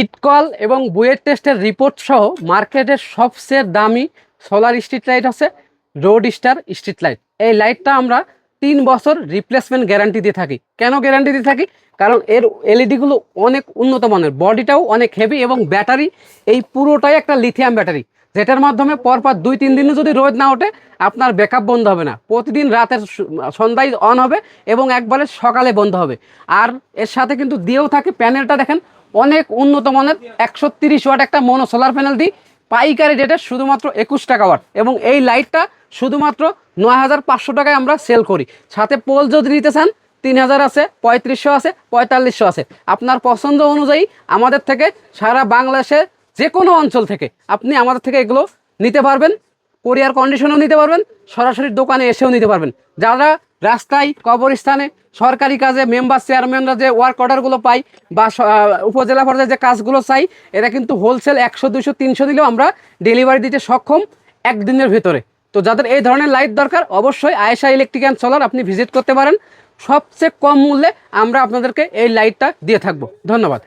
ইটকল এবং বুয়েট টেস্টের রিপোর্ট সহ মার্কেটের সবচেয়ে দামি সোলার স্ট্রিট লাইট হচ্ছে রোড স্টার স্ট্রিট লাইট। এই লাইটটা আমরা তিন বছর রিপ্লেসমেন্ট গ্যারান্টি দিয়ে থাকি। কেন গ্যারান্টি দিয়ে থাকি? কারণ এর এলইডিগুলো অনেক উন্নত মানের, বডিটাও অনেক হেভি এবং ব্যাটারি এই পুরোটাই একটা লিথিয়াম ব্যাটারি যেটার মাধ্যমে পরপর দুই তিন দিনও যদি রোদ না ওঠে, আপনার ব্যাকআপ বন্ধ হবে না। প্রতিদিন রাতের সন্ধ্যায় অন হবে এবং একবারে সকালে বন্ধ হবে। আর এর সাথে কিন্তু দিয়েও থাকে প্যানেলটা দেখেন অনেক উন্নত মানের একশো তিরিশ ওয়াট একটা মনো সোলার প্যানেল দিই পাইকারি রেটে শুধুমাত্র একুশ টাকা ওয়াট এবং এই লাইটটা শুধুমাত্র নয় হাজার পাঁচশো টাকায় আমরা সেল করি। সাথে পোল যদি নিতে চান, তিন হাজার আছে, পঁয়ত্রিশশো আছে, পঁয়তাল্লিশশো আছে। আপনার পছন্দ অনুযায়ী আমাদের থেকে সারা বাংলাদেশে যে কোনো অঞ্চল থেকে আপনি আমাদের থেকে এগুলো নিতে পারবেন কোরিয়ার কন্ডিশনেও নিতে পারবেন, সরাসরি দোকানে এসেও নিতে পারবেন। যারা রাস্তায় কবরস্থানে সরকারি কাজে মেম্বার চেয়ারম্যানরা যে ওয়ার্ক অর্ডারগুলো পাই বা উপজেলা পর্যায়ে যে কাজগুলো চাই, এরা কিন্তু হোলসেল একশো দুশো তিনশো দিলেও আমরা ডেলিভারি দিতে সক্ষম একদিনের ভিতরে। তো যাদের এই ধরনের লাইট দরকার, অবশ্যই আয়েশা ইলেকট্রিক অ্যান্ড সোলার আপনি ভিজিট করতে পারেন। সবচেয়ে কম মূল্যে আমরা আপনাদেরকে এই লাইটটা দিয়ে থাকব। ধন্যবাদ।